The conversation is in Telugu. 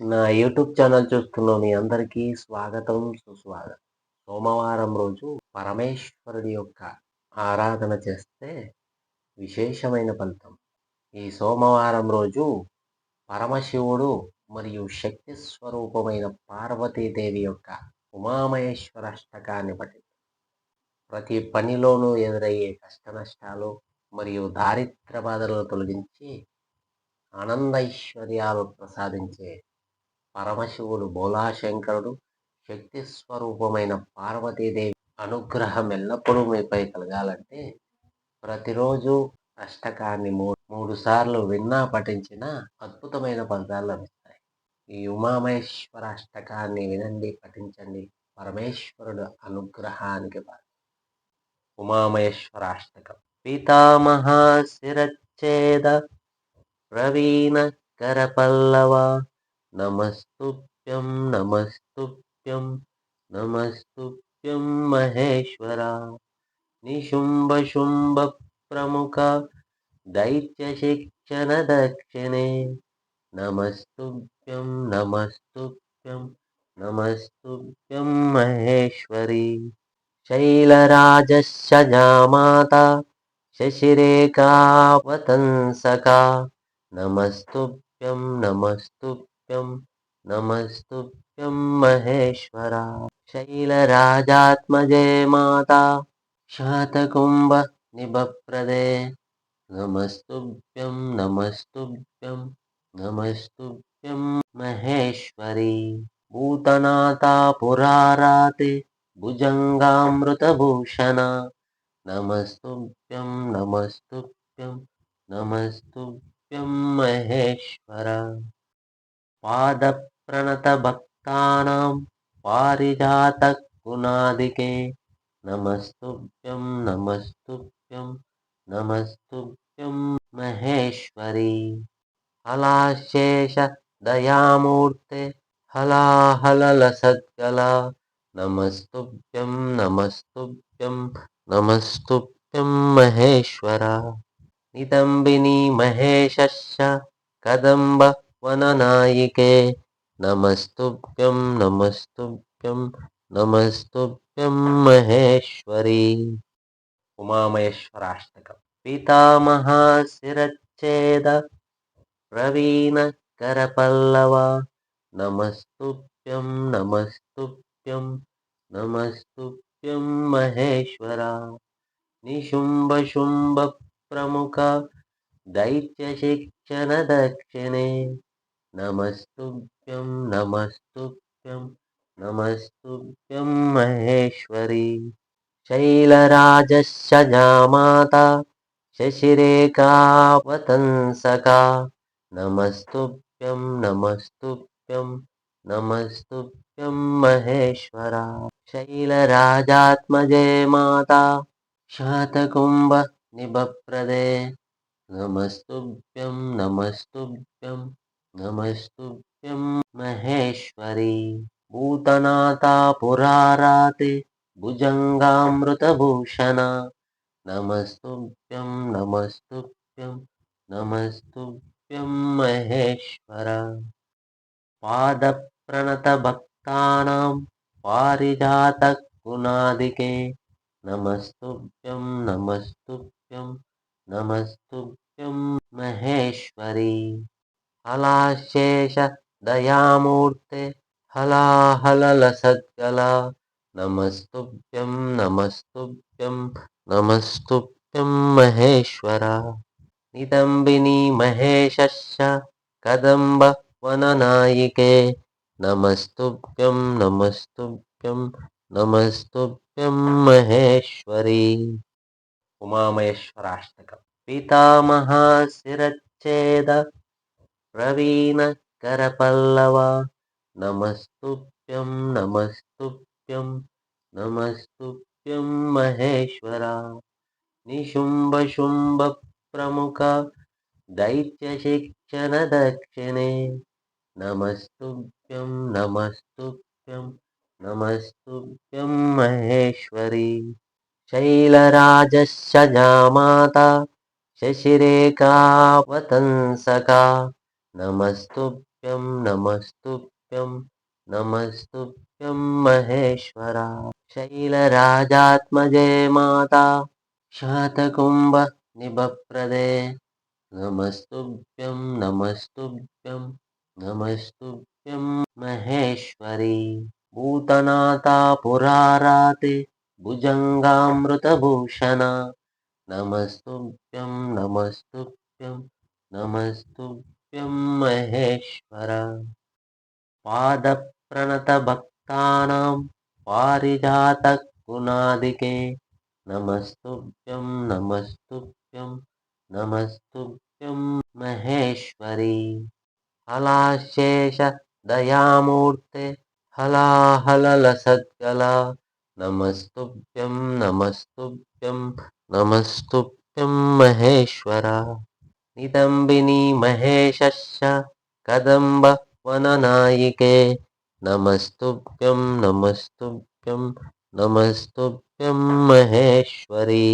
నా యూట్యూబ్ ఛానల్ చూస్తున్న మీ అందరికీ స్వాగతం సుస్వాగతం. సోమవారం రోజు పరమేశ్వరుడి యొక్క ఆరాధన చేస్తే విశేషమైన ఫలితం. ఈ సోమవారం రోజు పరమశివుడు మరియు శక్తి స్వరూపమైన పార్వతీదేవి యొక్క ఉమామహేశ్వర అష్టకాన్ని పఠి ప్రతి పనిలోనూ ఎదురయ్యే కష్టనష్టాలు మరియు దారిద్ర బాధలను తొలగించి ఆనందైశ్వర్యాలు ప్రసాదించే పరమశివుడు బోలాశంకరుడు శక్తి స్వరూపమైన పార్వతీదేవి అనుగ్రహం ఎల్లప్పుడూ మీపై కలగాలంటే ప్రతిరోజు అష్టకాన్ని మూడు మూడు సార్లు విన్నా పఠించిన అద్భుతమైన ఫలితాలు లభిస్తాయి. ఈ ఉమామేశ్వర అష్టకాన్ని వినండి పఠించండి. పరమేశ్వరుడు అనుగ్రహానికి ఉమామహేశ్వర అష్టకం పితామహ శిరచ్ఛేద ప్రవీణ కరపల్లవ నమస్తుభ్యం నమస్తుభ్యం నమస్తుభ్యం మహేశ్వర నిశుంభ శుంభ ప్రముఖ దైత్య శిక్షణ దక్షిణే నమస్తుభ్యం నమస్తుభ్యం నమస్తుభ్యం మహేశ్వరి శైలరాజస్య జామాత శశిరేఖావతంసకా నమస్తుభ్యం నమస్తుభ్యం नमस्तुभ्यं नमस्तुभ्यं महेश्वरा, शैलराजात्मजे माता शातकुम्भनिभप्रदे नमस्तुभ्यं नमस्तुभ्यं नमस्तुभ्यं महेश्वरी, भूतनाथा पुराराते भुजङ्गामृतभूषण नमस्तुभ्यं नमस्तुभ्यं नमस्तुभ्यं महेश्वरा। पादप्रणतभक्तानां पारिजातगुणादिके नमस्तुभ्यं नमस्तुभ्यं नमस्तुभ्यं महेश्वरी हलाशेषदयामूर्ते हलाहललसद्गला नमस्तुभ्यं नमस्तुभ्यं नमस्तुभ्यं महेश्वरा नितम्बिनी महेशस्य कदम्ब వననాయికే నమస్తుభ్యం నమస్తుభ్యం నమస్తుభ్యం మహేశ్వరి ఉమామహేశ్వరాష్టకం పితామహాశిరచ్ఛేద ప్రవీణ కరపల్లవ నమస్తుభ్యం నమస్తుభ్యం నమస్తుభ్యం మహేశ్వర నిశుంభశుంభ ప్రముఖ దైత్యశిక్షణ దక్షిణే నమస్తుభ్యం నమస్తుభ్యం నమస్తుభ్యం మహేశ్వరి. శైలరాజశయామాత శశిరేఖావతంసకా నమస్తుభ్యం నమస్తుభ్యం నమస్తుభ్యం మహేశ్వర. శైలరాజాత్మజే మాత శాతకుంభ నిభప్రదే నమస్తుభ్యం నమస్తుభ్యం नमस्तुभ्यं महेश्वरी भूतनाथा पुराराते भुजङ्गामृतभूषण। नमस्तुभ्यं नमस्तुभ्यं नमस्तुभ्यं महेश्वर। पादप्रणतभक्तानां पारिजातगुणादिके। नमस्तुभ्यं नमस्तुभ्यं नमस्तुभ्यं महेश्वरी हलाशेषदयामूर्ते हलाहललसद्गला नमस्तुभ्यं नमस्तुभ्यं नमस्तुभ्यं महेश्वरा नितम्बिनी महेशस्य कदम्बवननायिके नमस्तुभ्यं नमस्तुभ्यं नमस्तुभ्यं महेश्वरी उमामहेश्वराष्टकं पितामहाशिरच्छेद ప్రవీణ కరపల్లవా. నమస్తుభ్యం నమస్తుభ్యం నమస్తుభ్యం మహేశ్వర. నిశుంభ ప్రముఖ దైత్యశిక్షణ దక్షిణే. నమస్తుభ్యం నమస్తుభ్యం నమస్తుభ్యం మహేశ్వరి. శైలరాజశ్చ జామాత శశిరేఖావతంసకా. నమస్తుభ్యం నమస్తుభ్యం నమస్తుభ్యం మహేశ్వర శైలరాజాత్మజే మాత శాతకుంభ నిభప్రదే నమస్తుభ్యం నమస్తుభ్యం నమస్తుభ్యం మహేశ్వరి. భూతనాథ పురారాతే భుజంగామృతభూషణ. నమస్తుభ్యం నమస్తుభ్యం నమస్తుభ్యం మహేశ్వర పాదప్రణతభక్తానాం పారిజాత గుణాదికే నమస్తుభ్యం నమస్తుభ్యం నమస్తుభ్యం మహేశ్వరి హలాశేష దయామూర్తే హలాహలసద్గల నమస్తుభ్యం నమస్తుభ్యం నమస్తుభ్యం మహేశ్వర ನಿದಂಬಿನಿ ಮಹೇಶಶ್ಚ ಕದಂಬ ವನನಾಯಿಕೆ ನಮಸ್ತುಭ್ಯಂ ನಮಸ್ತುಭ್ಯಂ ನಮಸ್ತುಭ್ಯಂ ಮಹೇಶ್ವರಿ